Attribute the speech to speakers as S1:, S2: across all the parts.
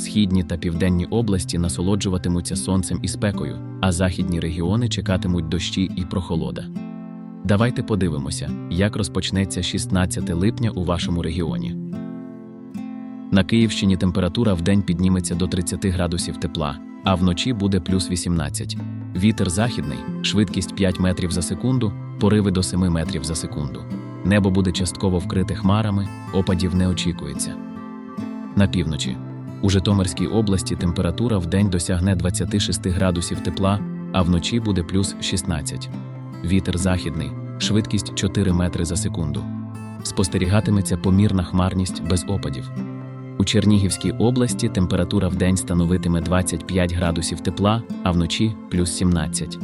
S1: східні та південні області насолоджуватимуться сонцем і спекою, а західні регіони чекатимуть дощі і прохолода. Давайте подивимося, як розпочнеться 16 липня у вашому регіоні. На Київщині температура вдень підніметься до 30 градусів тепла, а вночі буде плюс 18. Вітер західний, швидкість 5 метрів за секунду, пориви до 7 метрів за секунду. Небо буде частково вкрите хмарами, опадів не очікується. На півночі. У Житомирській області температура вдень досягне 26 градусів тепла, а вночі буде плюс 16. Вітер західний, швидкість 4 метри за секунду. Спостерігатиметься помірна хмарність без опадів. У Чернігівській області температура вдень становитиме 25 градусів тепла, а вночі плюс 17.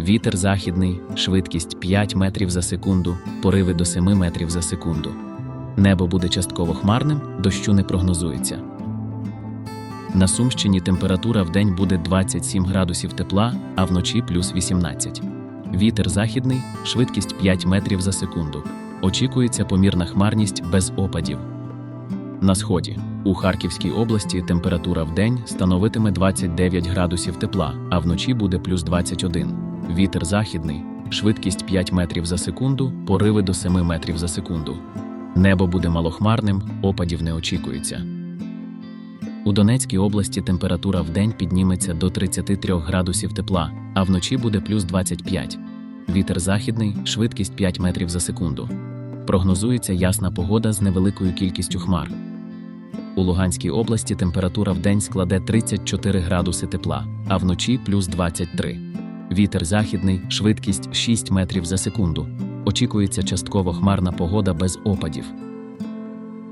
S1: Вітер західний, швидкість 5 метрів за секунду, пориви до 7 метрів за секунду. Небо буде частково хмарним, дощу не прогнозується. На Сумщині температура вдень буде 27 градусів тепла, а вночі плюс 18. Вітер західний, швидкість 5 метрів за секунду. Очікується помірна хмарність без опадів. На сході у Харківській області температура вдень становитиме 29 градусів тепла, а вночі буде плюс 21. Вітер західний, швидкість 5 метрів за секунду, пориви до 7 метрів за секунду. Небо буде малохмарним, опадів не очікується. У Донецькій області температура вдень підніметься до 33 градусів тепла, а вночі буде плюс 25. Вітер західний, швидкість 5 метрів за секунду. Прогнозується ясна погода з невеликою кількістю хмар. У Луганській області температура вдень складе 34 градуси тепла, а вночі плюс 23. Вітер західний, швидкість 6 метрів за секунду. Очікується частково хмарна погода без опадів.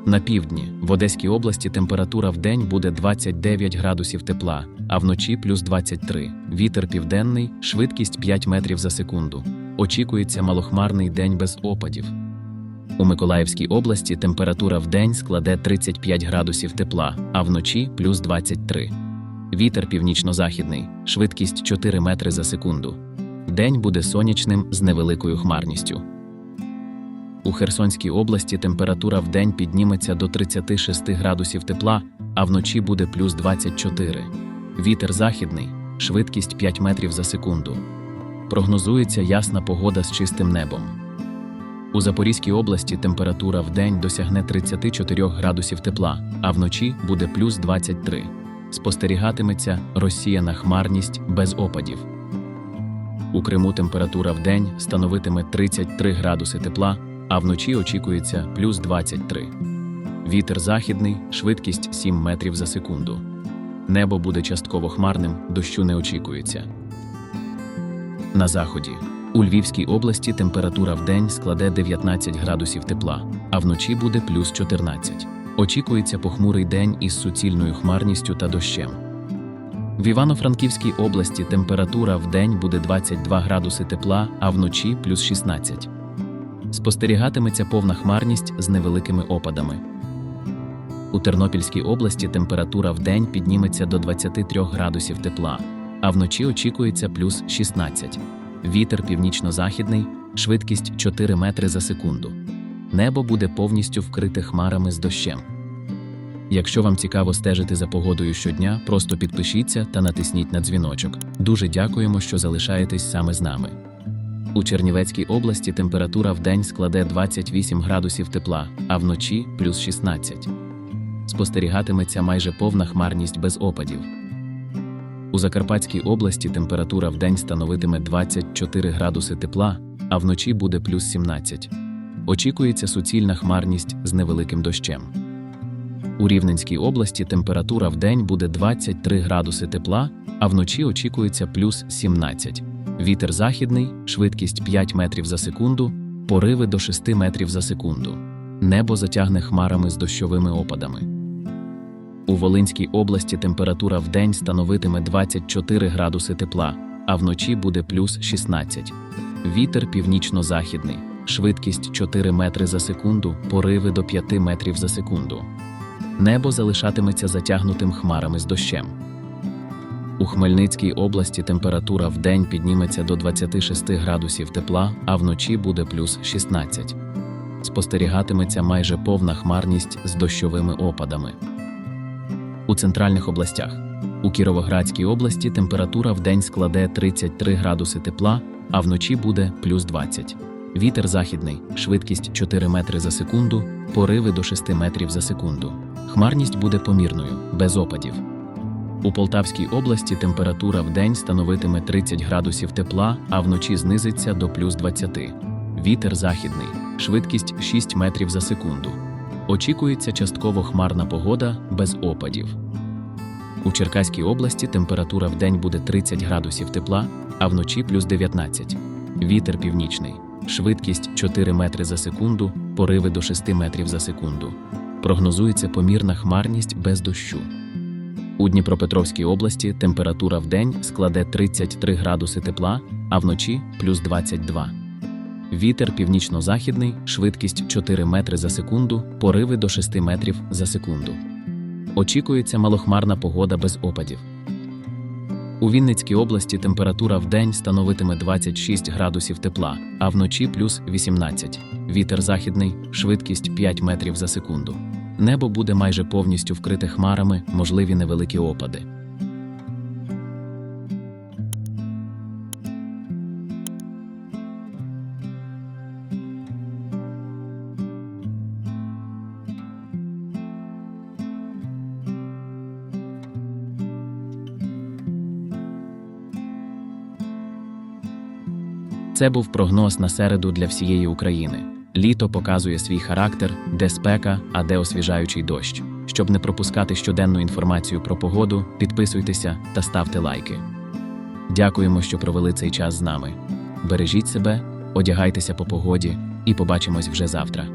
S1: На півдні в Одеській області температура вдень буде 29 градусів тепла, а вночі плюс 23. Вітер південний, швидкість 5 метрів за секунду. Очікується малохмарний день без опадів. У Миколаївській області температура вдень складе 35 градусів тепла, а вночі плюс 23. Вітер північно-західний, швидкість 4 метри за секунду. День буде сонячним з невеликою хмарністю. У Херсонській області температура вдень підніметься до 36 градусів тепла, а вночі буде плюс 24. Вітер західний, швидкість 5 метрів за секунду. Прогнозується ясна погода з чистим небом. У Запорізькій області температура вдень досягне 34 градусів тепла, а вночі буде плюс 23. Спостерігатиметься розсіяна хмарність без опадів. У Криму температура вдень становитиме 33 градуси тепла, а вночі очікується плюс 23. Вітер західний, швидкість 7 метрів за секунду. Небо буде частково хмарним, дощу не очікується. На заході у Львівській області температура вдень складе 19 градусів тепла, а вночі буде плюс 14. Очікується похмурий день із суцільною хмарністю та дощем. В Івано-Франківській області температура вдень буде 22 градуси тепла, а вночі плюс 16. Спостерігатиметься повна хмарність з невеликими опадами. У Тернопільській області температура вдень підніметься до 23 градусів тепла, а вночі очікується плюс 16. Вітер північно-західний, швидкість 4 метри за секунду. Небо буде повністю вкрите хмарами з дощем. Якщо вам цікаво стежити за погодою щодня, просто підпишіться та натисніть на дзвіночок. Дуже дякуємо, що залишаєтесь саме з нами. У Чернівецькій області температура вдень складе 28 градусів тепла, а вночі плюс 16. Спостерігатиметься майже повна хмарність без опадів. У Закарпатській області температура вдень становитиме 24 градуси тепла, а вночі буде плюс 17. Очікується суцільна хмарність з невеликим дощем. У Рівненській області температура вдень буде 23 градуси тепла, а вночі очікується плюс 17. Вітер західний, швидкість 5 метрів за секунду, пориви до 6 метрів за секунду. Небо затягне хмарами з дощовими опадами. У Волинській області температура вдень становитиме 24 градуси тепла, а вночі буде плюс 16. Вітер північно-західний, швидкість 4 метри за секунду, пориви до 5 метрів за секунду. Небо залишатиметься затягнутим хмарами з дощем. У Хмельницькій області температура вдень підніметься до 26 градусів тепла, а вночі буде плюс 16. Спостерігатиметься майже повна хмарність з дощовими опадами. У центральних областях. У Кіровоградській області температура в день складе 33 градуси тепла, а вночі буде плюс 20. Вітер західний, швидкість 4 метри за секунду, пориви до 6 метрів за секунду. Хмарність буде помірною, без опадів. У Полтавській області температура в день становитиме 30 градусів тепла, а вночі знизиться до плюс 20. Вітер західний, швидкість 6 метрів за секунду. Очікується частково хмарна погода без опадів. У Черкаській області температура в день буде 30 градусів тепла, а вночі плюс 19. Вітер північний, швидкість 4 метри за секунду, пориви до 6 метрів за секунду. Прогнозується помірна хмарність без дощу. У Дніпропетровській області температура в день складе 33 градуси тепла, а вночі плюс 22. Вітер північно-західний, швидкість 4 метри за секунду, пориви до 6 метрів за секунду. Очікується малохмарна погода без опадів. У Вінницькій області температура в день становитиме 26 градусів тепла, а вночі плюс 18. Вітер західний, швидкість 5 метрів за секунду. Небо буде майже повністю вкрите хмарами, можливі невеликі опади. Це був прогноз на середу для всієї України. Літо показує свій характер, де спека, а де освіжаючий дощ. Щоб не пропускати щоденну інформацію про погоду, підписуйтеся та ставте лайки. Дякуємо, що провели цей час з нами. Бережіть себе, одягайтеся по погоді і побачимось вже завтра.